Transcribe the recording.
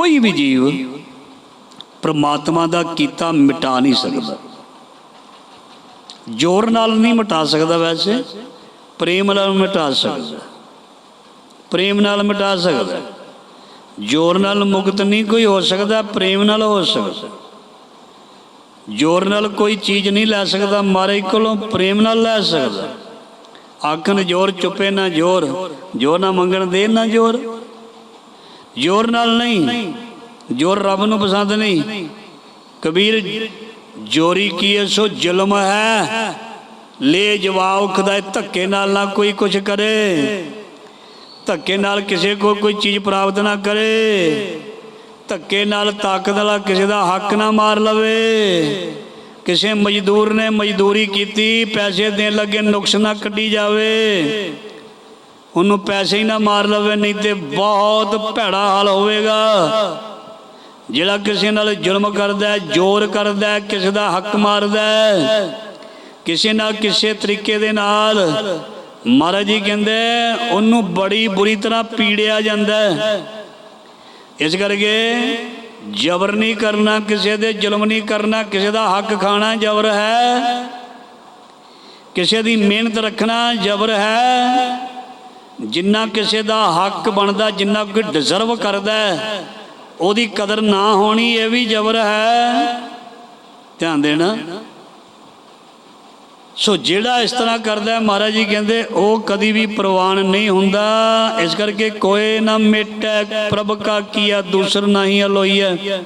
ਕੋਈ ਵੀ ਜੀਵ ਪ੍ਰਮਾਤਮਾ ਦਾ ਕੀਤਾ ਮਿਟਾ ਨਹੀਂ ਸਕਦਾ। ਜ਼ੋਰ ਨਾਲ ਨਹੀਂ ਮਿਟਾ ਸਕਦਾ ਵੈਸੇ, ਪ੍ਰੇਮ ਨਾਲ ਮਿਟਾ ਸਕਦਾ। ਪ੍ਰੇਮ ਨਾਲ ਮਿਟਾ ਸਕਦਾ। ਜ਼ੋਰ ਨਾਲ ਮੁਕਤ ਨਹੀਂ ਕੋਈ ਹੋ ਸਕਦਾ, ਪ੍ਰੇਮ ਨਾਲ ਹੋ ਸਕਦਾ। ਜ਼ੋਰ ਨਾਲ ਕੋਈ ਚੀਜ਼ ਨਹੀਂ ਲੈ ਸਕਦਾ ਮਾਰੇ ਕੋਲੋਂ ਪ੍ਰੇਮ ਨਾਲ ਲੈ ਸਕਦਾ। ਆਖਣ ਜ਼ੋਰ ਚੁੱਪੇ ਨਾ ਜ਼ੋਰ ਜ਼ੋਰ ਨਾ ਮੰਗਣ ਦੇ ਨਾ ਜ਼ੋਰ। ਜ਼ੋਰ ਨਾਲ ਨਹੀਂ। ਜ਼ੋਰ ਰੱਬ ਨੂੰ ਪਸੰਦ ਨਹੀਂ। ਕਬੀਰ ਜੋਰੀ ਕੀਏ ਸੋ ਜ਼ੁਲਮ ਹੈ। ਲੈ ਜਵਾਬ ਖੁਦਾਏ ਧੱਕੇ ਨਾਲ ਨਾ ਕੋਈ ਕੁਛ ਕਰੇ। ਧੱਕੇ ਨਾਲ ਕਿਸੇ ਕੋ ਕੋਈ ਚੀਜ਼ ਪ੍ਰਾਪਤ ਨਾ ਕਰੇ। ਧੱਕੇ ਨਾਲ ਤਾਕਤ ਵਾਲਾ ਕਿਸੇ ਦਾ ਹੱਕ ਨਾ ਮਾਰ ਲਵੇ। ਕਿਸੇ ਮਜ਼ਦੂਰ ਨੇ ਮਜ਼ਦੂਰੀ ਕੀਤੀ ਪੈਸੇ ਦੇਣ ਲੱਗੇ ਨੁਕਸ ਨਾ ਕੱਢੀ ਜਾਵੇ। ਉਹਨੂੰ ਪੈਸੇ ਹੀ ਨਾ ਮਾਰ ਲਵੇ ਨਹੀਂ ਤੇ ਬਹੁਤ ਭੈੜਾ ਹਾਲ ਹੋਵੇਗਾ। ਜਿਹੜਾ ਕਿਸੇ ਨਾਲ ਜ਼ੁਲਮ ਕਰਦਾ ਹੈ, ਜ਼ੋਰ ਕਰਦਾ ਹੈ, ਕਿਸੇ ਦਾ ਹੱਕ ਮਾਰਦਾ ਹੈ, ਕਿਸੇ ਨਾ ਕਿਸੇ ਤਰੀਕੇ ਦੇ ਨਾਲ ਮਹਾਰਾਜ ਜੀ ਕਹਿੰਦੇ ਉਹਨੂੰ ਬੜੀ ਬੁਰੀ ਤਰ੍ਹਾਂ ਪੀੜਿਆ ਜਾਂਦਾ ਇਸ ਕਰਕੇ ਜ਼ਬਰ ਨਹੀਂ ਕਰਨਾ ਕਿਸੇ ਦੇ ਜ਼ੁਲਮ ਨਹੀਂ ਕਰਨਾ ਕਿਸੇ ਦਾ ਹੱਕ ਖਾਣਾ ਜ਼ਬਰ ਹੈ। ਕਿਸੇ ਦੀ ਮਿਹਨਤ ਰੱਖਣਾ ਜ਼ਬਰ ਹੈ। ਜਿੰਨਾ ਕਿਸੇ ਦਾ ਹੱਕ ਬਣਦਾ ਜਿੰਨਾ ਕੋਈ ਡਿਜ਼ਰਵ ਕਰਦਾ ਉਹਦੀ ਕਦਰ ਨਾ ਹੋਣੀ ਇਹ ਵੀ ਜ਼ਬਰ ਹੈ। ਧਿਆਨ ਦੇਣਾ। ਸੋ ਜਿਹੜਾ ਇਸ ਤਰ੍ਹਾਂ ਕਰਦਾ ਹੈ, ਮਹਾਰਾਜ ਜੀ ਕਹਿੰਦੇ ਉਹ ਕਦੀ ਵੀ ਪ੍ਰਵਾਨ ਨਹੀਂ ਹੁੰਦਾ। ਇਸ ਕਰਕੇ ਕੋਈ ਨਾ ਮਿਟੈ ਪ੍ਰਭ ਕਾ ਕੀਆ ਦੂਸਰ ਨਹੀਂ ਅਲੋਈਐ।